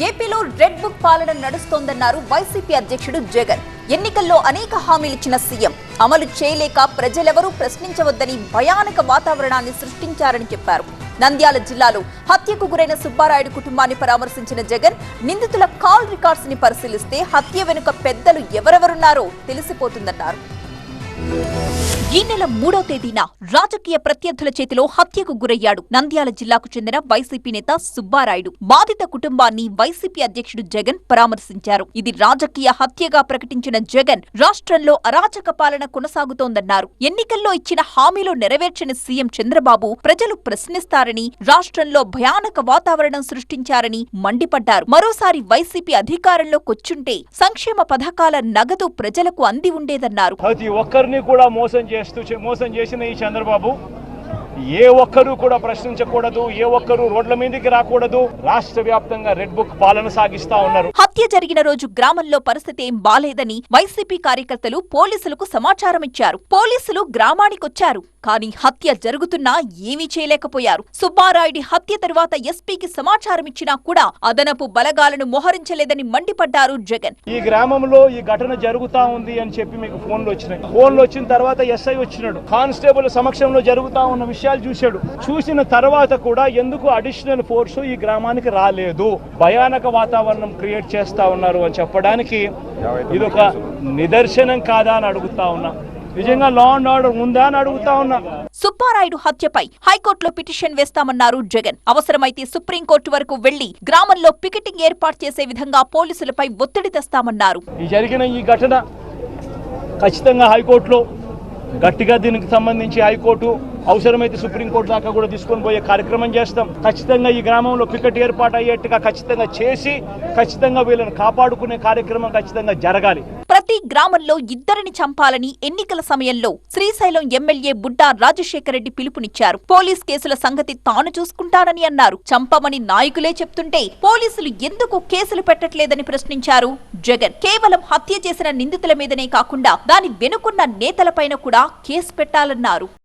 ఏపీలో red book పాలన నడుస్తోందన్నారు YCP అధ్యక్షుడు జగన్. ఎన్నికల్లో అనేక హామీలిచ్చిన సీఎం. అమలు చేయలేక ప్రజలెవరూ ప్రశ్నించవద్దని భయానక వాతావరణాన్ని సృష్టించారని చెప్పారు. నంద్యాల జిల్లాలో హత్యకు గురైన సుబ్బారాయుడు కుటుంబాన్ని పరామర్శించిన జగన్ నిందితుల కాల్ రికార్డ్స్ని పరిశీలిస్తే హత్య వెనుక పెద్దలు ఎవరెవరున్నారో తెలిసిపోతుందన్నారు. ఈ నెల మూడో తేదీన రాజకీయ ప్రత్యర్థుల చేతిలో హత్యకు గురయ్యాడు. నంద్యాల జిల్లాకు చెందిన వైసీపీ నేత సుబ్బారాయుడు. బాధిత కుటుంబాన్ని వైసీపీ అధ్యక్షుడు జగన్ పరామర్శించారు. ఇది రాజకీయ హత్యగా ప్రకటించిన జగన్ రాష్ట్రంలో అరాచక పాలన కొనసాగుతోందన్నారు. ఎన్నికల్లో ఇచ్చిన హామీలో నెరవేర్చని సీఎం చంద్రబాబు ప్రజలు ప్రశ్నిస్తారని రాష్ట్రంలో భయానక వాతావరణం సృష్టించారని మండిపడ్డారు. మరోసారి వైసీపీ అధికారంలోకొచ్చుంటే సంక్షేమ పథకాల నగదు ప్రజలకు అంది ఉండేదన్నారు. ప్రతి ఒక్కరిని కూడా మోసం చేస్తూ మోసం చేసిన ఈ చంద్రబాబు ఏ ఒక్కరూ కూడా ప్రశ్నించకూడదు ఏ ఒక్కరూ రోడ్ల మీదకి రాకూడదు. రాష్ట్ర వ్యాప్తంగా రెడ్ బుక్ పాలన సాగిస్తా ఉన్నారు. హత్య జరిగిన రోజు గ్రామంలో పరిస్థితి ఏం బాలేదని వైసీపీ కార్యకర్తలు పోలీసులకు సమాచారం ఇచ్చారు పోలీసులు గ్రామానికొచ్చారు కానీ హత్య జరుగుతున్నా ఏమీ చేయలేకపోయారు. సుబ్బారాయుడి హత్య తరువాత ఎస్పీకి సమాచారం ఇచ్చినా కూడా అదనపు బలగాలను మోహరించలేదని మండిపడ్డారు జగన్. ఈ గ్రామంలో ఈ ఘటన జరుగుతా ఉంది అని చెప్పి మీకు ఫోన్లు వచ్చినాయి. ఫోన్లు వచ్చిన తర్వాత ఎస్ఐ వచ్చినాడు. కానిస్టేబుల్ సమక్షంలో జరుగుతా ఉన్న విషయాలు చూశాడు. చూసిన తర్వాత కూడా ఎందుకు అడిషనల్ ఫోర్స్ ఈ గ్రామానికి రాలేదు? భయానక వాతావరణం క్రియేట్ చేస్తా ఉన్నారు అని చెప్పడానికి ఇది ఒక నిదర్శనం కాదా అని అడుగుతా ఉన్నా. నిజంగా లా అండ్ ఆర్డర్ ఉందా అని అడుగుతా ఉన్నా. సుబ్బారాయుడు హత్యపై హైకోర్టులో పిటిషన్ వేస్తామన్నారు జగన్. అవసరమైతే సుప్రీంకోర్టు వరకు వెళ్ళి గ్రామంలో పికెటింగ్ ఏర్పాటు చేసే విధంగా పోలీసులపై ఒత్తిడి తెస్తామన్నారు. ఈ జరిగిన ఈ ఘటన ఖచ్చితంగా హైకోర్టులో గట్టిగా దీనికి సంబంధించి హైకోర్టు అవసరమైతే సుప్రీంకోర్టు దాకా కూడా తీసుకొని పోయే కార్యక్రమం చేస్తాం. ఖచ్చితంగా ఈ గ్రామంలో పికెట్ ఏర్పాటు అయ్యేట్టుగా ఖచ్చితంగా చేసి ఖచ్చితంగా వీళ్ళని కాపాడుకునే కార్యక్రమం ఖచ్చితంగా జరగాలి. ప్రతి గ్రామంలో ఇద్దరిని చంపాలని ఎన్నికల సమయంలో శ్రీశైలం ఎమ్మెల్యే బుడ్డా రాజశేఖర రెడ్డి పిలుపునిచ్చారు. పోలీస్ కేసుల సంగతి తాను చూసుకుంటానని అన్నారు. చంపమని నాయకులే చెప్తుంటే పోలీసులు ఎందుకు కేసులు పెట్టట్లేదని ప్రశ్నించారు జగన్. కేవలం హత్య చేసిన నిందితుల మీదనే కాకుండా దాని వెనుకున్న నేతలపైన కూడా కేసు పెట్టాలన్నారు.